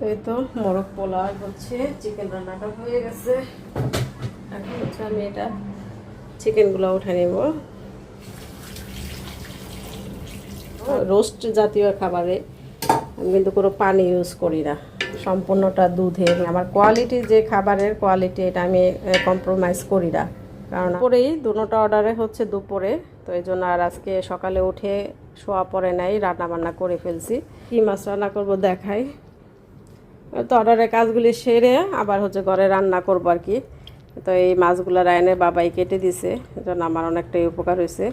তো এই তো মোরগ পোলাও হচ্ছে চিকেন রান্নাটা হয়ে গেছে। এখন হচ্ছে আমি এটা চিকেনগুলো উঠে নেব। রোস্ট জাতীয় খাবারে আমি কিন্তু কোনো পানি ইউজ করি না। সম্পূর্ণটা দুধের। আমার কোয়ালিটি যে খাবারের কোয়ালিটি এটা আমি কম্প্রোমাইজ করি না। কারণ পরেই দুটোটা অর্ডারে হচ্ছে দুপুরে, তো এই জন্য আর আজকে সকালে উঠে শোয়া পরে নাই রান্না বান্না করে ফেলছি। কী মাছ রান্না করব দেখাই। তো অর্ডারের কাজগুলি সেরে আবার হচ্ছে ঘরে রান্না করব আর কি। তো এই মাছগুলো রায়নের বাবাই কেটে দিছে, এজন্য আমার অনেকটাই উপকার হয়েছে।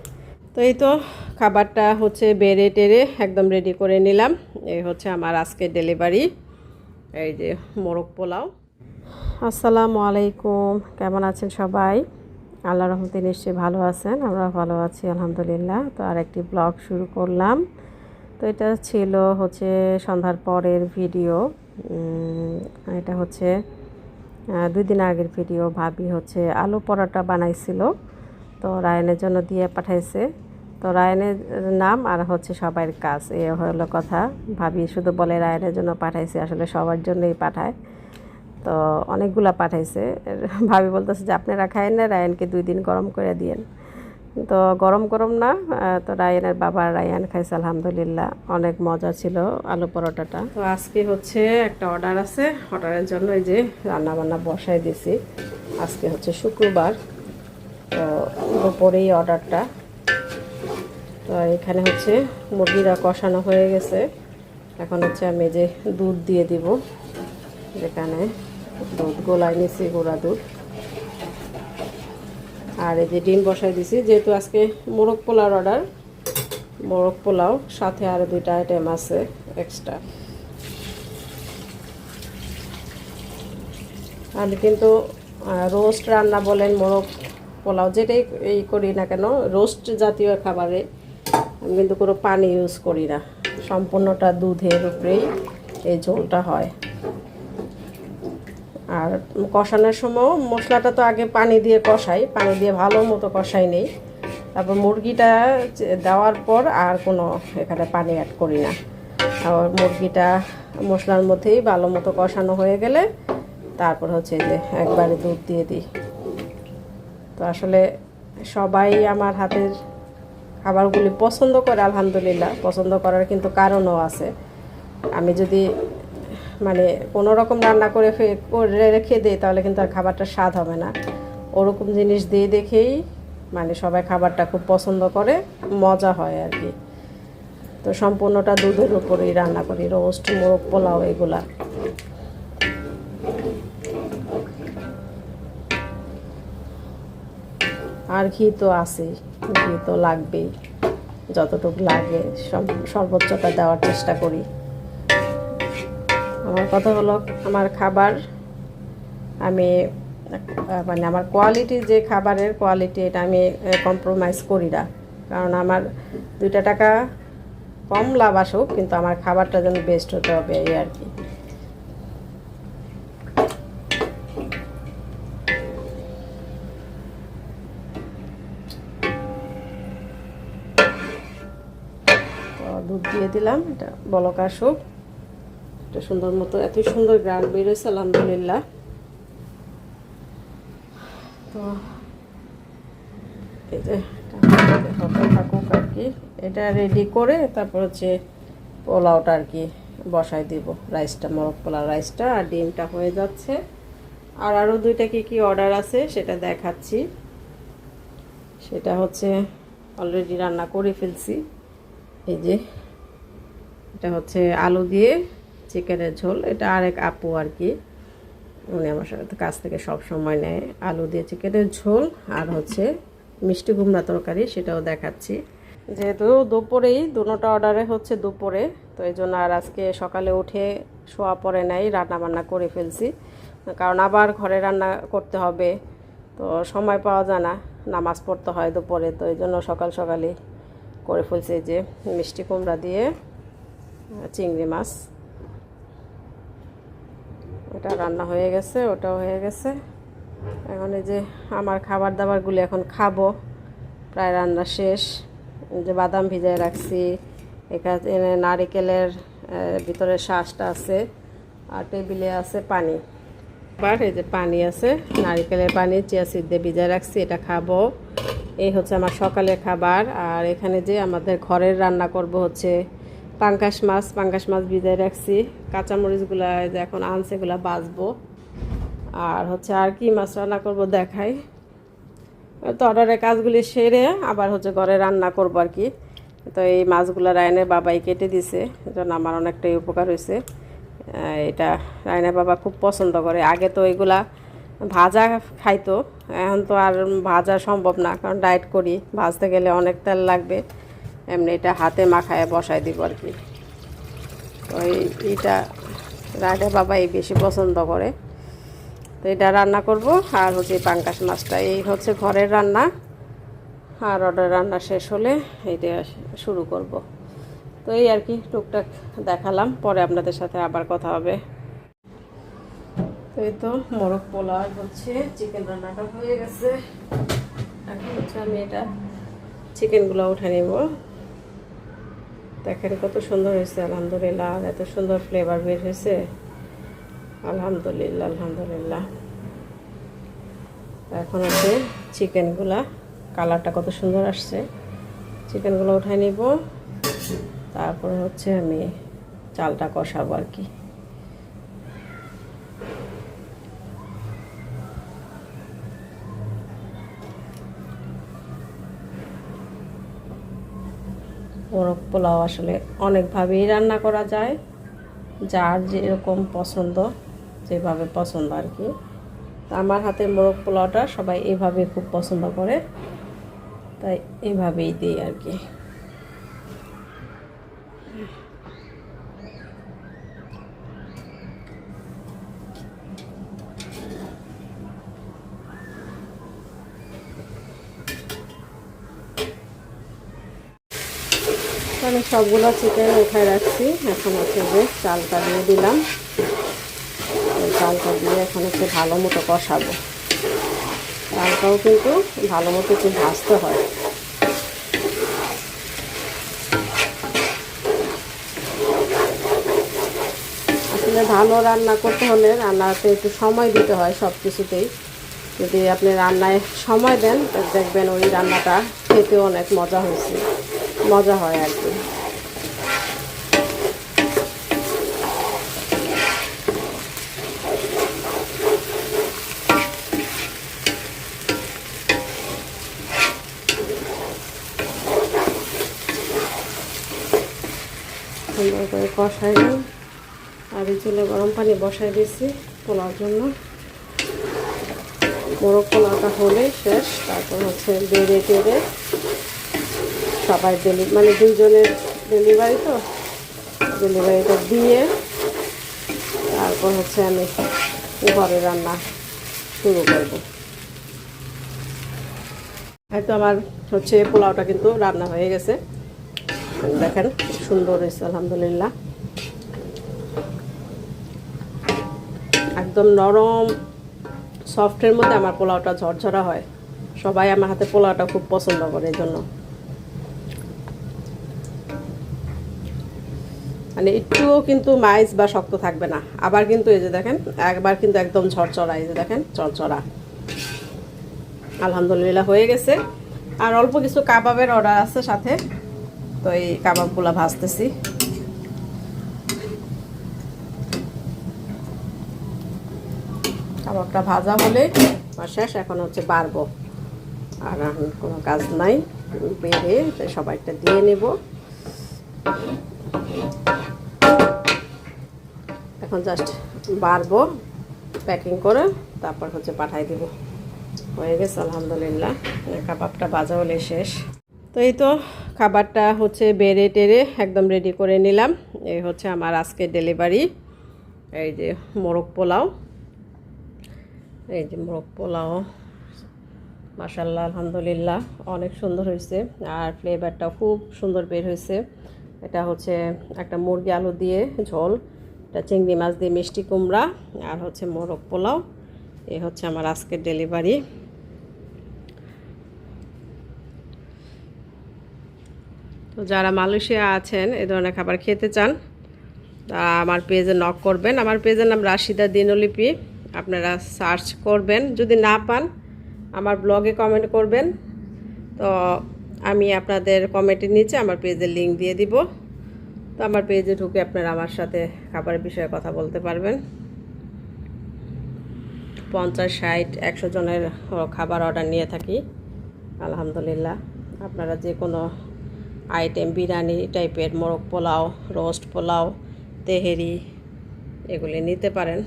তো এই তো খাবারটা হচ্ছে বেড়ে টেরে একদম রেডি করে নিলাম। এই হচ্ছে আমার আজকে ডেলিভারি এই যে মোরগ পোলাও। আসসালামু আলাইকুম, কেমন আছেন সবাই? আল্লাহ রহমতে নিশ্চয়ই ভালো আছেন আমরা ভালো আছি, আলহামদুলিল্লাহ। তো আর একটি ব্লগ শুরু করলাম। তো এটা ছিল হচ্ছে সন্ধ্যার পরের ভিডিও এটা হচ্ছে দুই দিন আগের ভিডিও, ভাবি হচ্ছে আলু পরোটা বানাইছিল। তো রায়নের জন্য দিয়ে পাঠাইছে। তো রায়নের নাম আর হচ্ছে সবার কাজ, এ হলো কথা। ভাবি শুধু বলে রায়নের জন্য পাঠাইছে, আসলে সবার জন্যই পাঠায়। তো অনেকগুলা পাঠাইছে। ভাবি বলতেছে যে, আপনারা খায়েন না, রায়নকে দুই দিন গরম করে দিয়েন। তো গরম গরম না তো রায়নের বাবা রায়ান খাইছে, আলহামদুলিল্লাহ। অনেক মজা ছিল আলু পরোটাটা। তো আজকে হচ্ছে একটা অর্ডার আছে, অর্ডারের জন্য এই যে রান্না বান্না বসাই দিছি। আজকে হচ্ছে শুক্রবার, তো দুপুরেই অর্ডারটা। তো এখানে হচ্ছে মুরগিরা কষানো হয়ে গেছে। এখন হচ্ছে আমি যে দুধ দিয়ে দিব। যেখানে দুধ গোলাই নিছি, গোড়া দুধ। আর এই যে ডিম বসাই দিছি, যেহেতু আজকে মোরগ পোলাওর অর্ডার মোরগ পোলাও, সাথে আরও দুইটা আইটেম আছে এক্সট্রা আমি কিন্তু রোস্ট রান্না বলেন, মোরগ পোলাও, যেটাই এই করি না কেন রোস্ট জাতীয় খাবারে আমি কিন্তু কোনো পানি ইউজ করি না। সম্পূর্ণটা দুধের উপরেই এই ঝোলটা হয়। আর কষানোর সময় মশলাটা তো আগে পানি দিয়ে কষাই, পানি দিয়ে ভালো মতো কষাই নেই। তারপর মুরগিটা দেওয়ার পর আর কোনো এখানে পানি অ্যাড করি না। আর মুরগিটা মশলার মধ্যেই ভালো মতো কষানো হয়ে গেলে তারপর হচ্ছে যে একবারে দুধ দিয়ে দিই। তো আসলে সবাই আমার হাতের খাবারগুলি পছন্দ করে, আলহামদুলিল্লাহ, পছন্দ করার কিন্তু কারণও আছে। আমি যদি মানে কোনো রকম রান্না করে করে রেখে দিই, তাহলে কিন্তু আর খাবারটা স্বাদ হবে না। ওরকম জিনিস দিয়ে দেখেই মানে সবাই খাবারটা খুব পছন্দ করে, মজা হয় আর কি। তো সম্পূর্ণটা দুধের উপরেই রান্না করি, রোস্ট, মোরগ, পোলাও, এগুলা। আর ঘি তো আছেই, ঘি তো লাগবেই, যতটুকু লাগে সর্বোচ্চটা দেওয়ার চেষ্টা করি। আমার কথা হলো, আমার খাবার, আমি মানে আমার কোয়ালিটি যে খাবারের কোয়ালিটি এটা আমি কম্প্রোমাইজ করি না। কারণ আমার দুইটা টাকা কম লাভ আসুক, কিন্তু আমার খাবারটা যেন বেস্ট হতে হবে, এই আর কি। দুধ দিয়ে দিলাম, এটা বলক আসুক। এটা সুন্দর মতো এত সুন্দর গ্রান বেরোয়েছে, আলহামদুলিল্লাহ। তো এই যে থাকুক আর কি, এটা রেডি করে তারপর হচ্ছে পোলাওটা আর কি বসাই দিব। রাইসটা মোরগ পোলাও রাইসটা আর ডিমটা হয়ে যাচ্ছে। আর আরও দুইটা কি কি অর্ডার আছে সেটা দেখাচ্ছি। সেটা হচ্ছে অলরেডি রান্না করে ফেলছি। এই যে এটা হচ্ছে আলু দিয়ে চিকেনের ঝোল, এটা আরেক আপু আর কি। উনি আমার সাথে কাছ থেকে সব সময় নেয় আলু দিয়ে চিকেনের ঝোল আর হচ্ছে মিষ্টি কুমড়া তরকারি, সেটাও দেখাচ্ছি। যেহেতু দুপুরেই দুটোটা অর্ডারে হচ্ছে দুপুরে, তো এই জন্য আর আজকে সকালে উঠে শোয়া পরে নাই রান্না বান্না করে ফেলছি। কারণ আবার ঘরে রান্না করতে হবে, তো সময় পাওয়া যায় না, নামাজ পড়তে হয় দুপুরে, তো এই জন্য সকাল সকালে করে ফেলছি যে মিষ্টি কুমড়া দিয়ে, চিংড়ি মাছ। এটা রান্না হয়ে গেছে, ওটাও হয়ে গেছে। এখন এই যে আমার খাবার দাবারগুলি এখন খাব, প্রায় রান্না শেষ। যে বাদাম ভিজায় রাখছি, এখানে নারিকেলের ভিতরে শ্বাসটা আছে, আর টেবিলে আছে পানি। আবার এই যে পানি আছে, নারিকেলের পানি, চিয়া সিড দিয়ে ভিজায় রাখছি, এটা খাব। এই হচ্ছে আমার সকালের খাবার, আর এখানে যে আমাদের ঘরের রান্না করব হচ্ছে পাঙ্কাশ মাছ পাঙ্কাশ মাছ ভিজায় রাখছি। কাঁচামরিচগুলো যে এখন আনছে, এগুলো বাজবো আর হচ্ছে আর কি মাছ রান্না করব দেখাই। তো অর্ডারের কাজগুলি সেরে আবার হচ্ছে ঘরে রান্না করব আর কি। তো এই মাছগুলো রায়নের বাবাই কেটে দিছে জন্য আমার অনেকটাই উপকার হয়েছে। এটা রায়নের বাবা খুব পছন্দ করে। আগে তো এগুলা ভাজা খাইতো, এখন তো আর ভাজা সম্ভব না, কারণ ডায়েট করি। ভাজতে গেলে অনেক তেল লাগবে। এমনি এটা হাতে মাখায় বসায় দিব আর কি। তো এইটা রায়নের বাবাই বেশি পছন্দ করে। তো এটা রান্না করব আর হচ্ছে পাঙ্কাশ মাছটা। এই হচ্ছে ঘরের রান্না। আর অর্ডার রান্না শেষ হলে এটা শুরু করব। তো এই আর কি, টুকটাক দেখালাম। পরে আপনাদের সাথে আবার কথা হবে। তো এই তো মোরগ পোলাও হচ্ছে, চিকেন রান্নাটা হয়ে গেছে। এখন হচ্ছে আমি এটা চিকেনগুলো উঠে নিব। দেখেন কত সুন্দর হয়েছে, আলহামদুলিল্লাহ এত সুন্দর ফ্লেভার বের হয়েছে। আলহামদুলিল্লাহ আলহামদুলিল্লাহ। এখন হচ্ছে চিকেনগুলা, কালারটা কত সুন্দর আসছে। চিকেনগুলো উঠাই নিব, তারপরে হচ্ছে আমি চালটা কষাবো আর কি। মোরগ পোলাও আসলে অনেকভাবেই রান্না করা যায়। যার যেরকম পছন্দ, যেভাবে পছন্দ আর কি। আমার হাতে মোরগ পোলাওটা সবাই এভাবে খুব পছন্দ করে। তাই এভাবেই দিই আর কি। আমি সবগুলো চিকেন উঠায় রাখছি। এখন হচ্ছে যে চালটা দিয়ে দিলাম। চালটা দিয়ে এখন হচ্ছে ভালো মতো কষাবো। চালটাও কিন্তু ভালো মতো একটু ভাজতে হয়। আসলে ভালো রান্না করতে হলে রান্নাতে একটু সময় দিতে হয় সব কিছুতেই। যদি আপনি রান্নায় সময় দেন দেখবেন ওই রান্নাটা খেতেও অনেক মজা হয়েছে। মজা হয় আর কি। সুন্দর করে কষাই নিই। আর এই চুলে গরম পানি বসাই দিয়েছি পোলাওর জন্য। মোরগ পোলাওটা হলে শেষ, তারপর হচ্ছে বেড়ে টেড়ে সবাই ডেলি মানে দুইজনের ডেলিভারি তো? ডেলিভারিটা দিয়ে তারপর হচ্ছে আমি ঘরে রান্না শুরু করব। হয়তো আমার হচ্ছে পোলাওটা কিন্তু রান্না হয়ে গেছে। দেখেন, সুন্দর হয়েছে, আলহামদুলিল্লাহ। একদম নরম সফটের মধ্যে আমার পোলাওটা ঝরঝরা হয়। সবাই আমার হাতে পোলাওটা খুব পছন্দ করে, এই জন্য। মানে একটুও কিন্তু মাইস বা শক্ত থাকবে না। আবার কিন্তু এই যে দেখেন, একবার কিন্তু একদম ঝরঝরা, এই যে দেখেন চরচরা আলহামদুলিল্লাহ হয়ে গেছে। আর অল্প কিছু কাবাবের অর্ডার আছে সাথে। তো এই কাবাবগুলো ভাজতেছি। কাবাবটা ভাজা হলে শেষ, এখন হচ্ছে বাড়বো। আর এখন কোনো কাজ নাই, বেড়ে সবাইটা দিয়ে নেব। এখন জাস্ট বাড়বো প্যাকিং করে তারপর হচ্ছে পাঠাই দিব। হয়ে গেছে, আলহামদুলিল্লাহ। কাবাবটা ভাজা হলে শেষ। তো এই তো খাবারটা হচ্ছে বেড়ে টেরে একদম রেডি করে নিলাম। এই হচ্ছে আমার আজকের ডেলিভারি এই যে মোরগ পোলাও। এই যে মোরগ পোলাও। মাসাল্লাহ আলহামদুলিল্লাহ। অনেক সুন্দর হয়েছে। আর ফ্লেভারটাও খুব সুন্দর বের হয়েছে। এটা হচ্ছে একটা মুরগি আলু দিয়ে ঝোল, এটা চিংড়ি মাছ দিয়ে মিষ্টি কুমড়া, আর হচ্ছে মোরগ পোলাও। এ হচ্ছে আমার আজকের ডেলিভারি। তো যারা মালয়েশিয়া আছেন, এ ধরনের খাবার খেতে চান, তা আমার পেজে নক করবেন। আমার পেজের নাম রাশিদা দিনলিপি। আপনারা সার্চ করবেন। যদি না পান, আমার ব্লগে কমেন্ট করবেন। তো আমি আপনাদের কমেন্টের নিচে আমার পেজের লিঙ্ক দিয়ে দিব। তো আমার পেজে ঢুকে আপনারা আমার সাথে খাবারের বিষয়ে কথা বলতে পারবেন। পঞ্চাশ, ষাট, একশো জনের খাবার অর্ডার নিয়ে থাকি। আলহামদুলিল্লাহ, আপনারা যে কোনো আইটেম বিরিয়ানি টাইপের মোরগ পোলাও রোস্ট পোলাও, তেহেরি, এগুলি নিতে পারেন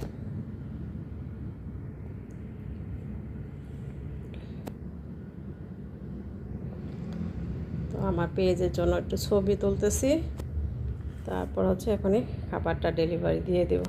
তো আমার পেজের জন্য একটু ছবি তুলতেছি। তারপর হচ্ছে এখনই খাবারটা ডেলিভারি দিয়ে দেবো।